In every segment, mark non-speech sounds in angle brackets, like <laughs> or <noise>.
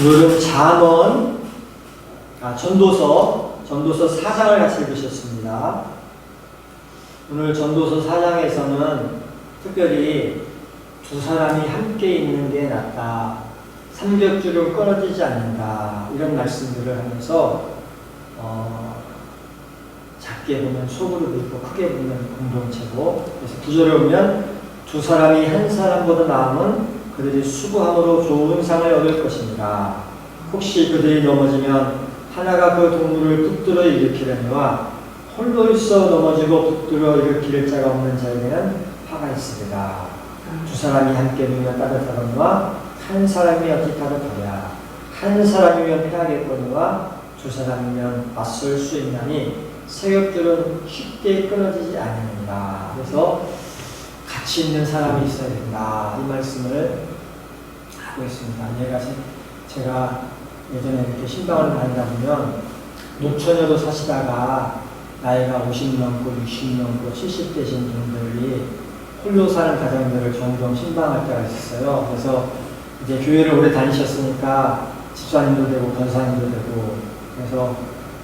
오늘은 잠언, 아, 전도서, 전도서 4장을 같이 읽으셨습니다. 오늘 전도서 4장에서는 특별히 두 사람이 함께 있는 게 낫다. 삼겹줄은 끊어지지 않는다. 이런 말씀들을 하면서, 어, 작게 보면 소그룹이 있고 크게 보면 공동체고, 그래서 구절에 보면 두 사람이 한 사람보다 나음은 그들이 수고함으로 좋은 상을 얻을 것입니다. 혹시 그들이 넘어지면 하나가 그 동물을 붙들어 일으키려니와 홀로 있어 넘어지고 붙들어 일으킬 자가 없는 자에게는 화가 있으리라. 두 사람이 함께 누면 따뜻하거니와 한 사람이 어찌 따뜻하랴. 한 사람이면 패하겠거니와 두 사람이면 맞설 수 있나니 세력들은 쉽게 끊어지지 않느니라. 그래서 같이 있는 사람이 있어야 된다. 이 말씀을 하고 있습니다. 얘가 제- 제가 예전에 이렇게 신방을 다니다 보면 노처녀로 사시다가 나이가 50 넘고 60 넘고 70 되신 분들이 홀로 사는 가정들을 종종 신방할 때가 있었어요. 그래서 이제 교회를 오래 다니셨으니까 집사님도 되고 권사님도 되고 그래서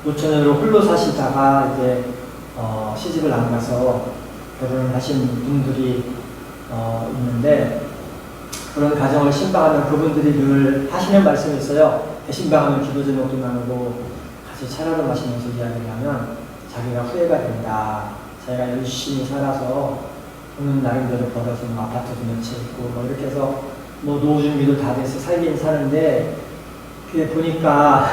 노처녀로 홀로 사시다가 이제 어, 시집을 안 가서 결혼을 하신 분들이 어, 있는데 그런 가정을 신방하면 그분들이 늘 하시는 말씀이 있어요. 신방하면 기도 제목도 나누고 같이 차라도 마시면서 이야기를 하면 자기가 후회가 된다. 자기가 열심히 살아서 돈은 나름대로 벌어서 뭐 아파트도 몇채 있고 뭐 이렇게 해서 뭐 노후 준비도 다 돼서 살긴 사는데 그게 보니까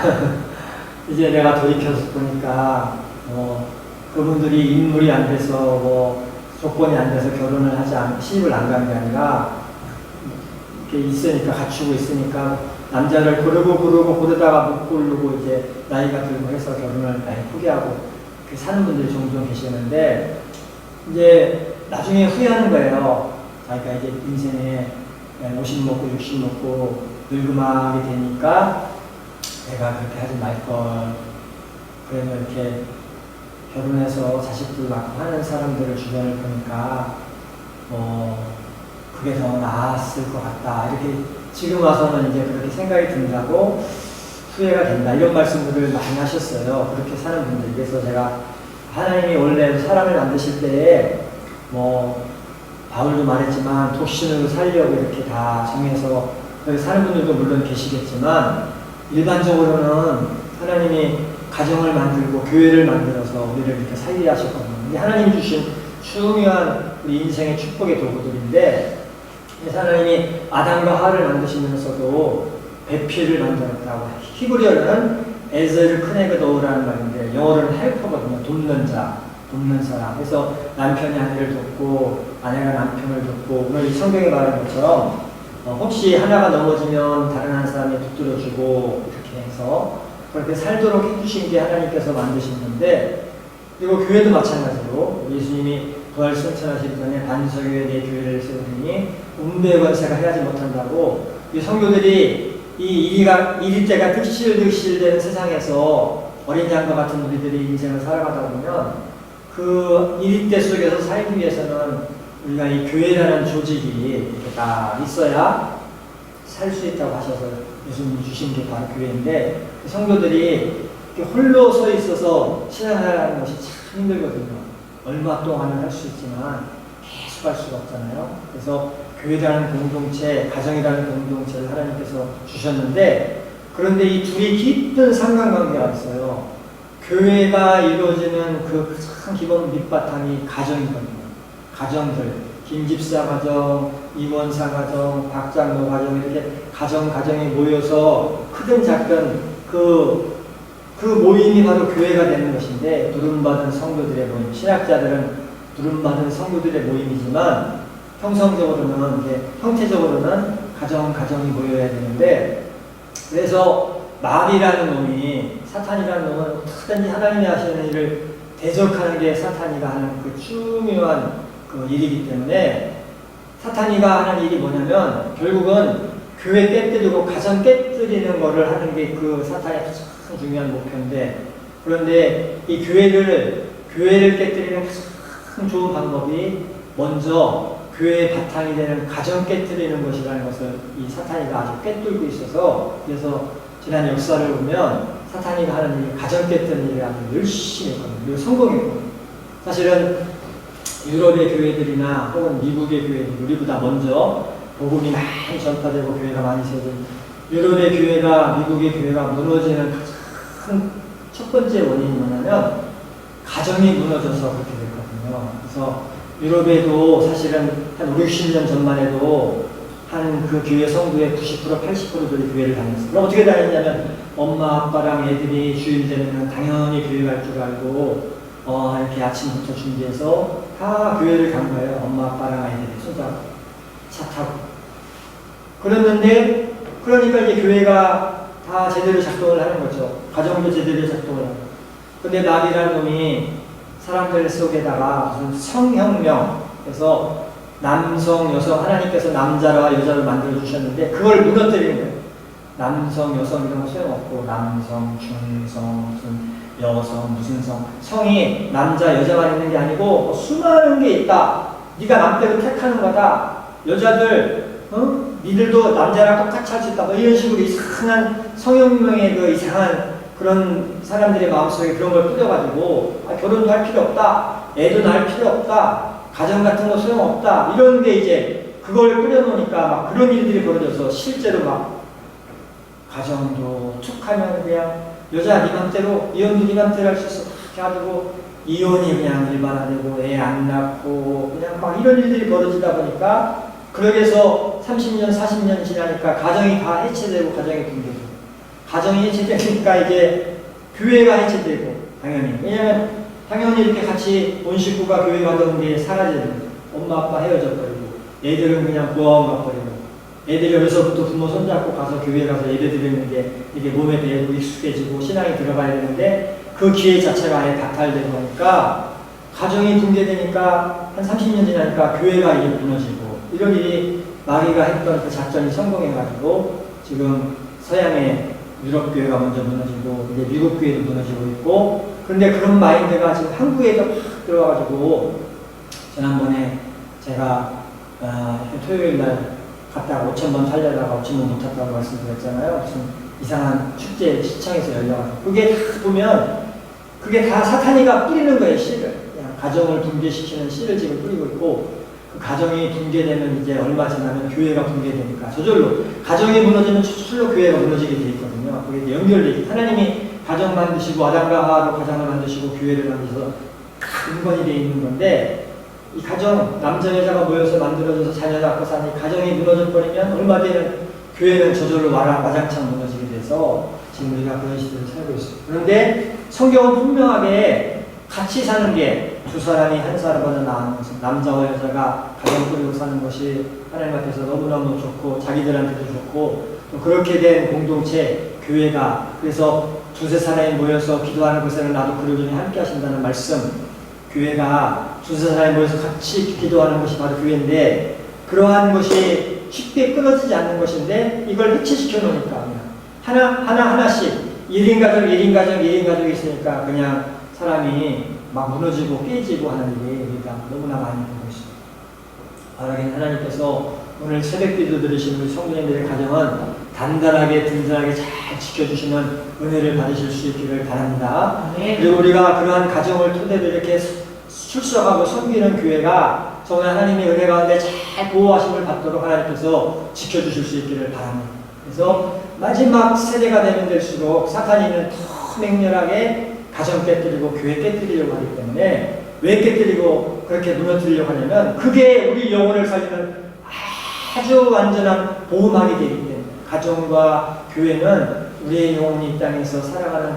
<laughs> 이제 내가 돌이켜서 보니까 뭐 그분들이 인물이 안 돼서 뭐 조건이 안 돼서 결혼을 하지 않, 시집을 안 간 게 아니라 이렇게 있으니까 갖추고 있으니까 남자를 고르고 고르고 고르다가 못 고르고 이제 나이가 들고 해서 결혼을 아예 포기하고 그 사는 분들이 종종 계시는데 이제 나중에 후회하는 거예요. 자기가 이제 인생에 50 먹고 60 먹고 늙음하게 되니까 내가 그렇게 하지 말 걸. 그래서 이렇게 결혼해서 자식들 낳고 하는 사람들을 주변을 보니까 뭐 그게 더 나았을 것 같다. 이렇게 지금 와서는 이제 그렇게 생각이 든다고 후회가 된다. 이런 말씀들을 많이 하셨어요. 그렇게 사는 분들. 그래서 제가 하나님이 원래 사람을 만드실 때에 뭐 바울도 말했지만 독신으로 살려고 이렇게 다 정해서 사는 분들도 물론 계시겠지만 일반적으로는 하나님이 가정을 만들고 교회를 만들어서 우리를 이렇게 살게 하셨거든요. 하나님 주신 중요한 우리 인생의 축복의 도구들인데 하나님이 아담과 하와를 만드시면서도 배필을 만들었다고 히브리어는 에즈를 크네그도우라는 말인데 영어로는 헬퍼거든요. 돕는 자, 돕는 사람. 그래서 남편이 아내를 돕고 아내가 남편을 돕고 오늘 이 성경에 말한 것처럼 어, 혹시 하나가 넘어지면 다른 한 사람이 붙들어주고 이렇게 해서 그렇게 살도록 해주신 게 하나님께서 만드신 건데 그리고 교회도 마찬가지로 예수님이 부활 승천하시기 전에 반석에 내 교회를 세우니 운배의 권세가 해하지 못한다고 이 성도들이 이 이리가 이리 때가 득실득실되는 세상에서 어린 양과 같은 우리들이 인생을 살아가다 보면 그 이리 때 속에서 살기 위해서는 우리가 이 교회라는 조직이 이렇게 딱 있어야 살 수 있다고 하셔서 예수님이 주신 게 바로 교회인데 그 성도들이 홀로 서 있어서 신앙생활하는 것이 참 힘들거든요. 얼마 동안은 할 수 있지만 계속 할 수가 없잖아요. 그래서 교회라는 공동체, 가정이라는 공동체를 하나님께서 주셨는데 그런데 이 둘이 깊은 상관관계가 있어요. 교회가 이루어지는 그 가장 기본 밑바탕이 가정이거든요. 가정들, 김 집사 가정, 이원사 가정, 박장로 가정 이렇게 가정 가정이 모여서 크든 작든 그, 그 모임이 바로 교회가 되는 것인데 부름받은 성도들의 모임, 신학자들은 부름받은 성도들의 모임이지만 형성적으로는 이제 형태적으로는 가정 가정이 모여야 되는데 그래서 말이라는 놈이 사탄이라는 놈은 어떻게든지 하나님이 하시는 일을 대적하는 게 사탄이가 하는 그 중요한 그 일이기 때문에 사탄이가 하는 일이 뭐냐면 결국은 교회 깨뜨리고 가정 깨뜨리는 거를 하는 게 그 사탄의 가장 중요한 목표인데 그런데 이 교회를 교회를 깨뜨리는 가장 좋은 방법이 먼저 교회의 바탕이 되는 가정 깨뜨리는 것이라는 것을 이 사탄이가 아주 꿰뚫고 있어서 그래서 지난 역사를 보면 사탄이가 하는 일이 가정 깨뜨리는 일을 아주 열심히 했거든요. 성공했거든요. 사실은 유럽의 교회들이나 혹은 미국의 교회들 우리보다 먼저 복음이 많이 전파되고 교회가 많이 세진 유럽의 교회가 미국의 교회가 무너지는 가장 첫 번째 원인이 뭐냐면 가정이 무너져서 그렇게 됐거든요. 그래서 유럽에도 사실은 한 5, 60년 전만 해도 한 그 교회 성도의 90% 80%들이 교회를 다녔어요. 그럼 어떻게 다녔냐면 엄마 아빠랑 애들이 주일 되면 당연히 교회 갈 줄 알고 어, 이렇게 아침부터 준비해서 다 교회를 간 거예요. 엄마 아빠랑 애들이 손잡고 차 타고 그랬는데 그러니까 이제 교회가 다 제대로 작동을 하는 거죠. 가정도 제대로 작동을 하고. 근데 나비라는 놈이 사람들 속에다가 무슨 성혁명, 그래서 남성, 여성, 하나님께서 남자와 여자를 만들어 주셨는데 그걸 무너뜨리는 거예요. 남성, 여성 이런 거 소용없고 남성, 중성, 무슨 여성, 무슨 성 성이 남자, 여자만 있는 게 아니고 뭐 수많은 게 있다. 네가 맘대로 택하는 거다. 여자들, 어? 니들도 남자랑 똑같이 할 수 있다. 뭐 이런 식으로 이상한 성혁명의 그 이상한 그런 사람들의 마음속에 그런 걸 뿌려가지고 아, 결혼도 할 필요 없다. 애도 낳을 필요 없다. 가정 같은 거 소용없다. 이런 게 이제 그걸 뿌려놓으니까 막 그런 일들이 벌어져서 실제로 막 가정도 툭 하면 그냥 여자 네 맘대로 이혼도 네 맘대로 할 수 있어. 그렇게 가지고 이혼이 그냥 일반화되고 애 안 낳고 그냥 막 이런 일들이 벌어지다 보니까 그러게서 30년 40년 지나니까 가정이 다 해체되고 가정이 붕괴되고 가정이 해체되니까 이제 교회가 해체되고 당연히. 왜냐면 당연히 이렇게 같이 온 식구가 교회 가던 게 사라지는 엄마 아빠 헤어져 버리고 애들은 그냥 부하원 가버리고 애들이 어려서부터 부모 손잡고 가서 교회 가서 예배 드리는 게 이게 몸에 배고 익숙해지고 신앙이 들어가야 되는데 그 기회 자체가 아예 박탈되고 하니까 가정이 붕괴되니까 한 30년 지나니까 교회가 이게 무너지고 이런 일이 마귀가 했던 그 작전이 성공해가지고 지금 서양의 유럽 교회가 먼저 무너지고 이제 미국 교회도 무너지고 있고 그런데 그런 마인드가 지금 한국에도 확 들어와가지고 지난번에 제가 어, 토요일 날 갔다가 5천 번 살려다가 5천 번 못 탔다고 말씀드렸잖아요. 무슨 이상한 축제 시청에서 열려가지고 그게 다 보면 그게 다 사탄이가 뿌리는 거예요 씨를 그냥 가정을 붕괴시키는 씨를 지금 뿌리고 있고 그 가정이 붕괴되면 이제 얼마 지나면 교회가 붕괴되니까 저절로 가정이 무너지면 저절로 교회가 무너지게 돼 있거든요. 그게 연결돼 있 하나님이 가정 만드시고 아담과 하와로 가정을 만드시고 교회를 만드셔서 근건이 돼 있는 건데 이 가정 남자 여자가 모여서 만들어져서 자녀 낳고 사니 가정이 무너져 버리면 얼마 뒤에는 교회는 저절로 와라 와장창 무너지게 돼서 지금 우리가 그런 시대를 살고 있어요. 그런데 성경은 분명하게 같이 사는 게 두 사람이 한 사람보다 나은 것은 남자와 여자가 가정 꾸리고 사는 것이 하나님 앞에서 너무너무 좋고 자기들한테도 좋고 또 그렇게 된 공동체 교회가 그래서 두세 사람이 모여서 기도하는 것에는 나도 중에 함께 하신다는 말씀 교회가 두세 사람이 모여서 같이 기도하는 것이 바로 교회인데 그러한 것이 쉽게 끊어지지 않는 것인데 이걸 해체시켜 놓으니까 하나 하나 하나씩 1인 가정 1인 가정 1인 가족이 있으니까 그냥 사람이 막 무너지고 깨지고 하는 일이 우리가 너무나 많이 보고 있습니다. 바라긴 하나님께서 오늘 새벽 기도 들으신 우리 성도님들의 가정은 단단하게 든든하게 잘 지켜주시는 은혜를 받으실 수 있기를 바랍니다. 그리고 우리가 그러한 가정을 토대로 이렇게 출석하고 섬기는 교회가 정말 하나님의 은혜 가운데 잘 보호하심을 받도록 하나님께서 지켜주실 수 있기를 바랍니다. 그래서 마지막 세대가 되면 될수록 사탄이는 더 맹렬하게 가정 깨뜨리고 교회 깨뜨리려고 하기 때문에 왜 깨뜨리고 그렇게 무너뜨리려고 하냐면 그게 우리 영혼을 살리는 아주 완전한 보호막이 되기 때문에 가정과 교회는 우리의 영혼이 이 땅에서 살아가는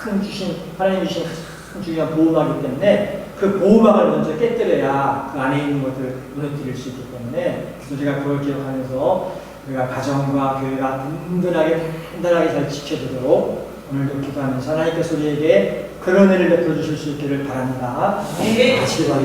가장 주신 하나님 주신 중요한 보호막이기 때문에 그 보호막을 먼저 깨뜨려야 그 안에 있는 것들을 무너뜨릴 수 있기 때문에 그래서 우리가 그걸 기억하면서 우리가 가정과 교회가 든든하게 단단하게 잘 지켜지도록 오늘도 기도하면서 하나님께서 우리에게 그런 은혜를 베풀어 주실 수 있기를 바랍니다. 네. 같이 기도하겠습니다.